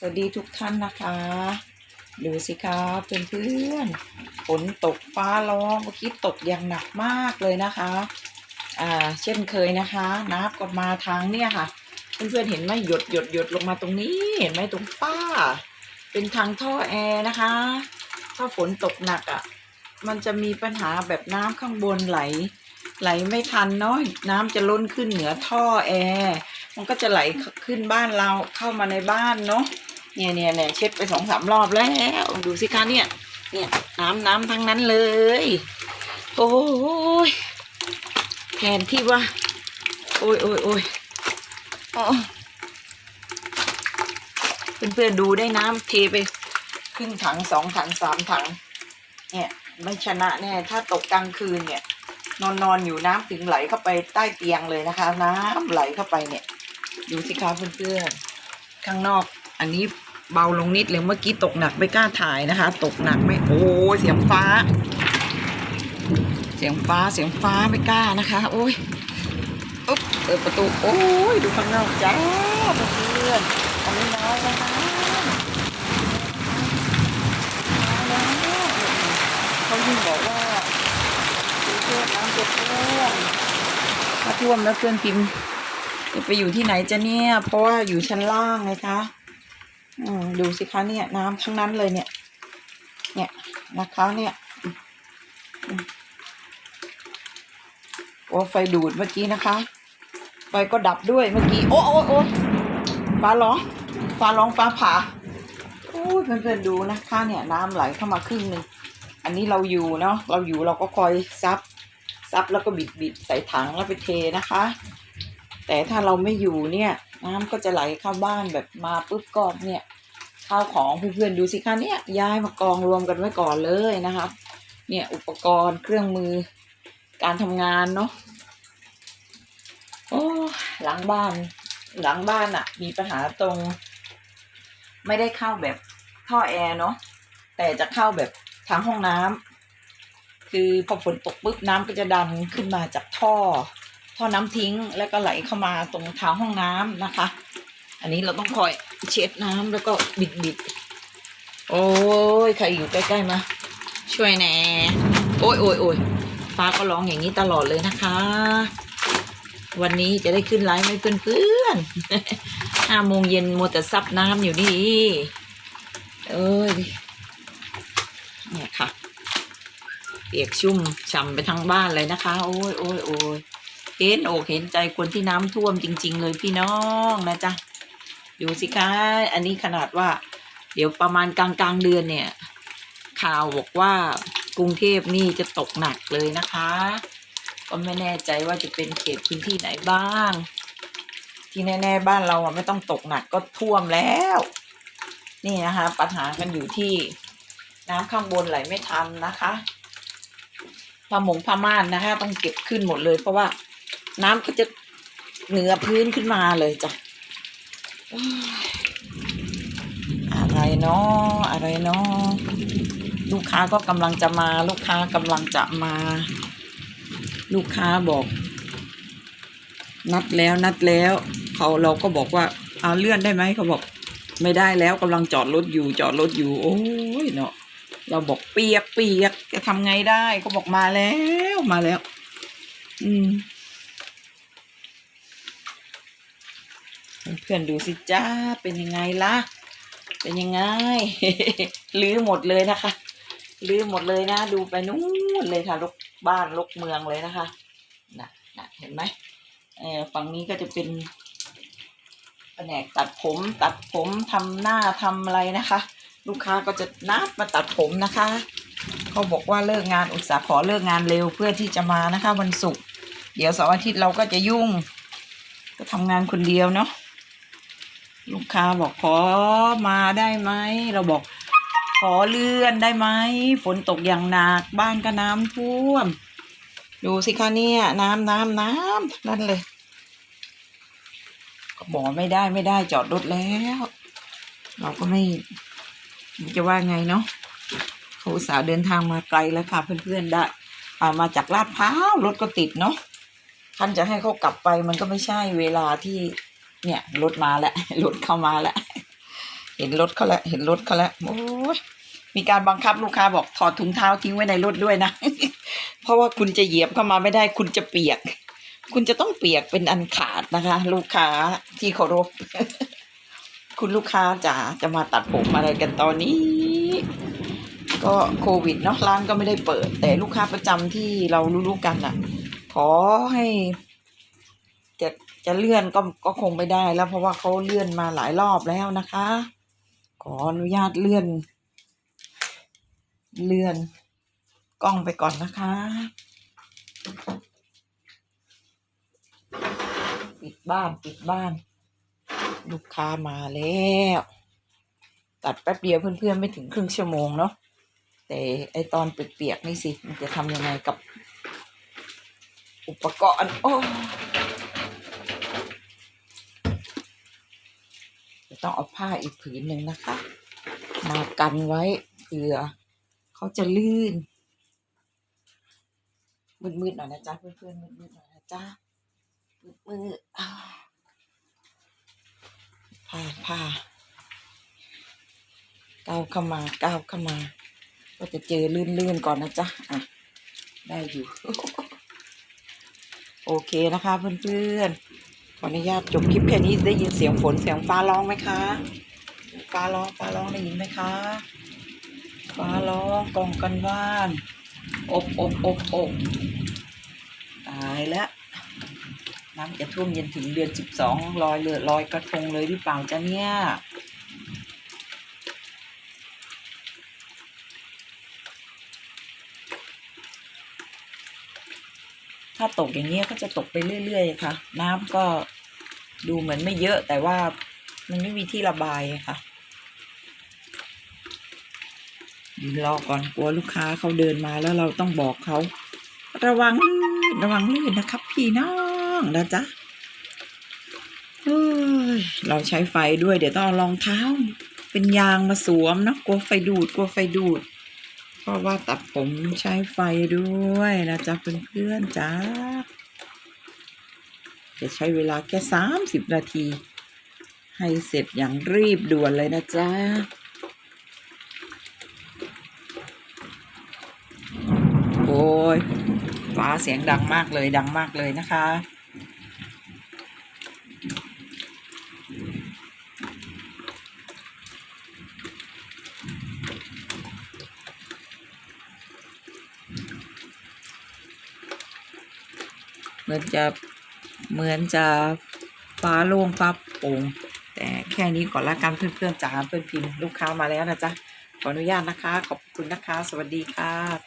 สวัสดีทุกท่านนะคะ ดูสิครับเพื่อนๆฝนตกฟ้าร้องเมื่อกี้ตกอย่างหนักมากเลยนะคะ อ่า เช่นเคยนะคะ น้ำก็มาทางเนี่ยค่ะ เพื่อนๆเห็นไหมหยดหยดหยดลงมาตรงนี้ เห็นไหมตรงฝ้า เป็นทางท่อแอร์นะคะ ถ้าฝนตกหนักอะ่ะ มันจะมีปัญหาแบบน้ำข้างบนไหล ไหลไม่ทันเนาะน้ำจะล้นขึ้นเหนือท่อแอร์มันก็จะไหลขึ้นบ้านเราเข้ามาในบ้านเนาะ เนี่ยเนี่ยเนี่ยเช็ดไปสองสามรอบแล้ว ดูสิคะเนี่ย เนี่ยน้ำน้ำทั้งนั้นเลย โอ้ยแทนที่ว่า โอ้ยโอ้ยโอ้ยอ๋อเพื่อนๆดูได้น้ำเทไปครึ่งถังสองถังสามถัง เนี่ยไม่ชนะแน่ถ้าตกกลางคืนเนี่ย นอนนอนอยู่น้ำถึงไหลเข้าไปใต้เตียงเลยนะคะ น้ำไหลเข้าไปเนี่ย ดูสิคะเพื่อนๆข้างนอก อันนี้ เบาลงนิดเลยเมื่อกี้ตกหนักไม่กล้าถ่ายนะคะ ตกหนักไม่โอ้เสียงฟ้า เสียงฟ้าเสียงฟ้าไม่กล้านะคะ โอ้ยอุ๊บเปิดประตู โอ้ยดูข้างนอกจ้าเพื่อนอันนี้น้อยนะน้อยแล้วเขายิ่งบอกว่าเพื่อนน้ำจะท่วมถ้าท่วมแล้วเพื่อนพิมพ์จะไปอยู่ที่ไหนจะเนี่ย เพราะว่าอยู่ชั้นล่างไงคะ ดูสิคะเนี่ยน้ำทั้งนั้นเลยเนี่ย เนี่ยนะคะเนี่ยโอ้ไฟดูดเมื่อกี้นะคะ ไฟก็ดับด้วยเมื่อกี้ โอ้โอ้โอ้ฟ้าร้องฟ้าร้องฟ้าผ่าโอ้ยเพื่อนๆดูนะคะเนี่ยน้ำไหลเข้ามาครึ่งหนึ่งอันนี้เราอยู่เนาะเราอยู่เราก็คอยซับซับแล้วก็บิดบิดใส่ถังแล้วไปเทนะคะ แต่ถ้าเราไม่อยู่เนี่ย น้ำก็จะไหลเข้าบ้านแบบมาปุ๊บก็เนี่ยข้าวของเพื่อนๆดูสิคะเนี่ยย้ายมากองรวมกันไว้ก่อนเลยนะครับเนี่ยอุปกรณ์เครื่องมือการทำงานเนาะโอ้หลังบ้านหลังบ้านอะมีปัญหาตรง ไม่ได้เข้าแบบท่อแอร์เนาะแต่จะเข้าแบบทางห้องน้ำคือพอฝนตกปุ๊บน้ำก็จะดันขึ้นมาจากท่อ ท่อน้ำทิ้งแล้วก็ไหลเข้ามาตรงทางห้องน้ำนะคะ อันนี้เราต้องคอยเช็ดน้ำแล้วก็บิดบิดโอ้ยใครอยู่ใกล้ๆมาช่วยแน่โอ้ยโอ้ยโอ้ยฟ้าก็ร้องอย่างนี้ตลอดเลยนะคะ วันนี้จะได้ขึ้นไลฟ์ไหมเพื่อนๆห้าโมงเย็นมัวแต่ซับน้ำอยู่นี่เอ้ยเนี่ยค่ะ เปียกชุ่มฉ่ำไปทั้งบ้านเลยนะคะ โอ้ยโอ้ยโอ้ย เห็นอกเห็นใจคนที่น้ำท่วมจริง ๆ เลยพี่น้องนะจ๊ะดูสิคะอันนี้ขนาดว่า เดี๋ยวประมาณกลางกลางเดือนเนี่ย ข่าวบอกว่ากรุงเทพนี่จะตกหนักเลยนะคะ ก็ไม่แน่ใจว่าจะเป็นเขตพื้นที่ไหนบ้าง ที่แน่ ๆ บ้านเราอะไม่ต้องตกหนักก็ท่วมแล้ว นี่นะคะ ปัญหากันอยู่ที่น้ำข้างบนไหลไม่ทันนะคะผ้าหมงผ้าม่านนะคะ ต้องเก็บขึ้นหมดเลยเพราะว่า น้ำก็จะเหนือพื้นขึ้นมาเลยจ้ะอะไรเนาะอะไรเนาะลูกค้าก็กำลังจะมา ลูกค้ากำลังจะมา ลูกค้าบอก นัดแล้วนัดแล้ว เขาเราก็บอกว่าเอาเลื่อนได้ไหมเขาบอก ไม่ได้แล้วกำลังจอดรถอยู่จอดรถอยู่ โอ้ยเนาะเราบอกเปียกเปียกจะทำไงได้เขาบอกมาแล้วมาแล้ว อืม เพื่อนดูสิจ้าเป็นยังไงล่ะ เป็นยังไงลื้อหมดเลยนะคะลื้อหมดเลยนะ ดูไปนู้นเลยค่ะลกบ้านลกเมืองเลยนะคะน่ะน่ะเห็นไหมเออฝั่งนี้ก็จะเป็นแผนกตัดผมตัดผมทำหน้าทำอะไรนะคะ ลูกค้าก็จะนัดมาตัดผมนะคะเขาบอกว่าเลิกงานอุตสาห์ขอเลิกงานเร็วเพื่อที่จะมานะคะ วันศุกร์เดี๋ยวเสาร์อาทิตย์เราก็จะยุ่ง ก็ทำงานคนเดียวเนาะ ลูกค้าบอกขอมาได้ไหมเราบอก ขอเลื่อนได้ไหมฝนตกอย่างหนักบ้านก็น้ำท่วม ดูสิคะเนี่ยน้ำน้ำน้ำนั่นเลยก็บอกไม่ได้ไม่ได้จอดรถแล้ว เราก็ไม่จะว่าไงเนาะเขาสาห์เดินทางมาไกลแล้วค่ะ เพื่อนๆได้ามาจากลาดพร้าวรถก็ติดเนาะท่านจะให้เขากลับไปมันก็ไม่ใช่เวลาที่ เนี่ยรถมาแล้วรถเข้ามาแล้วเห็นรถเขาแล้วเห็นรถเขาแล้วโอ้ยมีการบังคับลูกค้าบอกถอดถุงเท้าทิ้งไว้ในรถด้วยนะ เพราะว่าคุณจะเหยียบเข้ามาไม่ได้คุณจะเปียก คุณจะต้องเปียกเป็นอันขาดนะคะ ลูกค้าที่เคารพคุณลูกค้าจ๋าจะมาตัดผมอะไรกันตอนนี้ ก็โควิดเนาะร้านก็ไม่ได้เปิด แต่ลูกค้าประจำที่เรารู้ๆกันอะ ขอให้ จะเลื่อนก็ก็คงไม่ได้แล้ว เพราะว่าเขาเลื่อนมาหลายรอบแล้วนะคะ ขออนุญาตเลื่อน เลื่อน กล้องไปก่อนนะคะปิดบ้านปิดบ้าน ลูกค้ามาแล้ว ตัดแป๊บเดียวเพื่อนๆไม่ถึงครึ่งชั่วโมงเนาะแต่ไอตอนเปียกๆนี่สิ มันจะทำยังไงกับอุปกรณ์โอ้จะ ต้องเอาผ้าอีกผืนหนึ่งนะคะ มากันไว้เผื่อเขาจะลื่น มืดๆหน่อยนะจ๊ะเพื่อนๆมืดๆหน่อยนะจ๊ะมืดๆอ้าวผ้าผ้าก้าวเข้ามาก้าวเข้ามา ก็จะเจอลื่นๆก่อนนะจ๊ะอะได้อยู่ โอเคนะคะเพื่อนๆ ขออนุญาตจบคลิปแค่นี้ได้ยินเสียงฝนเสียงฟ้าร้องไหมคะ ฟ้าร้องฟ้าร้องได้ยินไหมคะ ฟ้าร้องกองกันว่าน อบอบอบอบตายแล้วน้ำจะท่วมเย็นถึงเดือนสิบสองลอยเรือลอยกระทงเลยหรือเปล่าจ้ะเนี่ย ถ้าตกอย่างนี้ยก็จะตกไปเรื่อยๆค่ะ น้ำก็ดูเหมือนไม่เยอะแต่ว่ามันไม่มีที่ระบายค่ะยืนรอก่อนกลัวลูกค้าเขาเดินมาแล้วเราต้องบอกเขา ระวังลื่นระวังลื่นนะครับ พี่น้องนะจ๊ะเอ้ยเราใช้ไฟด้วยเดี๋ยวต้องเอารองเท้า เป็นยางมาสวมนะกลัวไฟดูดกลัวไฟดูด เพราะว่าตัดผมใช้ไฟด้วยนะจ๊ะเพื่อนๆจ้าจะใช้เวลาแค่สามสิบนาที ให้เสร็จอย่างรีบด่วนเลยนะจ๊ะโอ้ยฟ้าเสียงดังมากเลยดังมากเลยนะคะ เหมือนจะเหมือนจะฟ้าโล่งฟ้าโปร่งแต่แค่นี้ก่อนละกันเพื่อนๆจ๋าเพื่อนพิมพ์ลูกค้ามาแล้วนะจ๊ะขออนุญาตนะคะ ขอบคุณนะคะ สวัสดีค่ะ